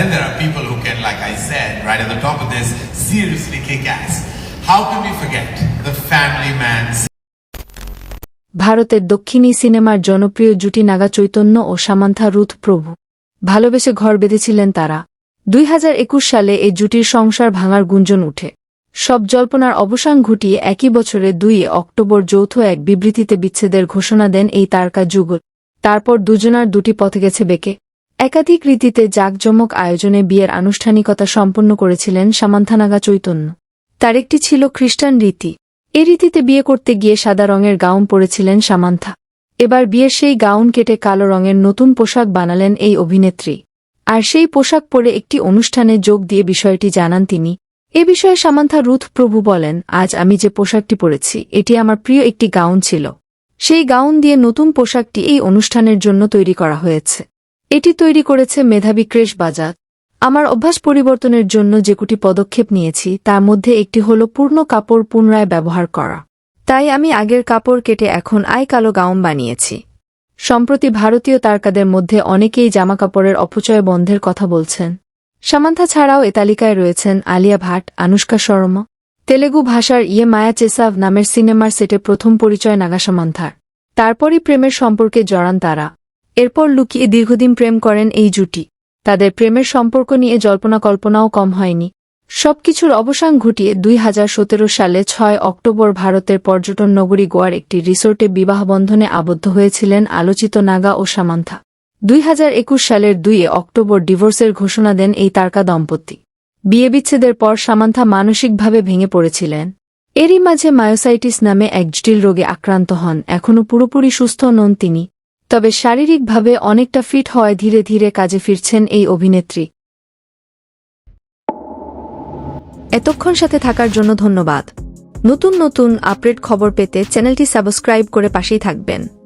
then there are people who can, like I said, right at the top of this, seriously kick ass. How can we forget the family man? ভারতের দক্ষিণী সিনেমার জনপ্রিয় জুটি নাগা চৈতন্য ও সামান্থা রুথ প্রভু। ভালোবেসে ঘর বেঁধেছিলেন তারা। দুই হাজার একুশ সালে এই জুটির সংসার ভাঙার গুঞ্জন উঠে। সব জল্পনার অবসান ঘটিয়ে একই বছরে দুই অক্টোবর যৌথ এক বিবৃতিতে বিচ্ছেদের ঘোষণা দেন এই তারকা যুগল। তারপর দুজনার দুটি পথে গেছে বেঁকে। একাধিক রীতিতে জাঁকজমক আয়োজনে বিয়ের আনুষ্ঠানিকতা সম্পন্ন করেছিলেন সামান্থানাগা চৈতন্য। তার একটি ছিল খ্রিস্টান রীতি। এ রীতিতে বিয়ে করতে গিয়ে সাদা রঙের গাউন পরেছিলেন সামান্থা। এবার বিয়ের সেই গাউন কেটে কালো রঙের নতুন পোশাক বানালেন এই অভিনেত্রী। আর সেই পোশাক পরে একটি অনুষ্ঠানে যোগ দিয়ে বিষয়টি জানান তিনি। এ বিষয়ে সামান্থা রুথ প্রভু বলেন, আজ আমি যে পোশাকটি পরেছি, এটি আমার প্রিয় একটি গাউন ছিল। সেই গাউন দিয়ে নতুন পোশাকটি এই অনুষ্ঠানের জন্য তৈরি করা হয়েছে। এটি তৈরি করেছে মেধাবী ক্রেশ বাজার। আমার অভ্যাস পরিবর্তনের জন্য যেকুটি পদক্ষেপ নিয়েছি, তার মধ্যে একটি হল পূর্ণ কাপড় পুনরায় ব্যবহার করা। তাই আমি আগের কাপড় কেটে এখন আই কালো গাউন বানিয়েছি। সম্প্রতি ভারতীয় তারকাদের মধ্যে অনেকেই জামাকাপড়ের অপচয় বন্ধের কথা বলছেন। সামান্থা ছাড়াও এ তালিকায় রয়েছেন আলিয়া ভাট, আনুষ্কা শর্মা। তেলেগু ভাষার ইয়ে মায়া চেসাভ নামের সিনেমার সেটে প্রথম পরিচয় নাগা সামান্থার। তারপরই প্রেমের সম্পর্কে জড়ান তারা। এরপর লুকিয়ে দীর্ঘদিন প্রেম করেন এই জুটি। তাদের প্রেমের সম্পর্ক নিয়ে জল্পনা কল্পনাও কম হয়নি। সবকিছুর অবসান ঘটিয়ে দুই হাজার সতেরো সালে ছয় অক্টোবর ভারতের পর্যটন নগরী গোয়ার একটি রিসোর্টে বিবাহবন্ধনে আবদ্ধ হয়েছিলেন আলোচিত নাগা ও সামান্থা। দুই হাজার একুশ সালের দুইয়ে অক্টোবর ডিভোর্সের ঘোষণা দেন এই তারকা দম্পতি। বিয়ে বিচ্ছেদের পর সামান্থা মানসিকভাবে ভেঙে পড়েছিলেন। এরই মাঝে মায়োসাইটিস নামে এক জটিল রোগে আক্রান্ত হন। এখনও পুরোপুরি সুস্থ নন তিনি। তবে শারীরিকভাবে অনেকটা ফিট হয় ধীরে ধীরে কাজে ফিরছেন এই অভিনেত্রী। এতক্ষণ সাথে থাকার জন্য ধন্যবাদ। নতুন নতুন আপডেট খবর পেতে চ্যানেলটি সাবস্ক্রাইব করে পাশেই থাকবেন।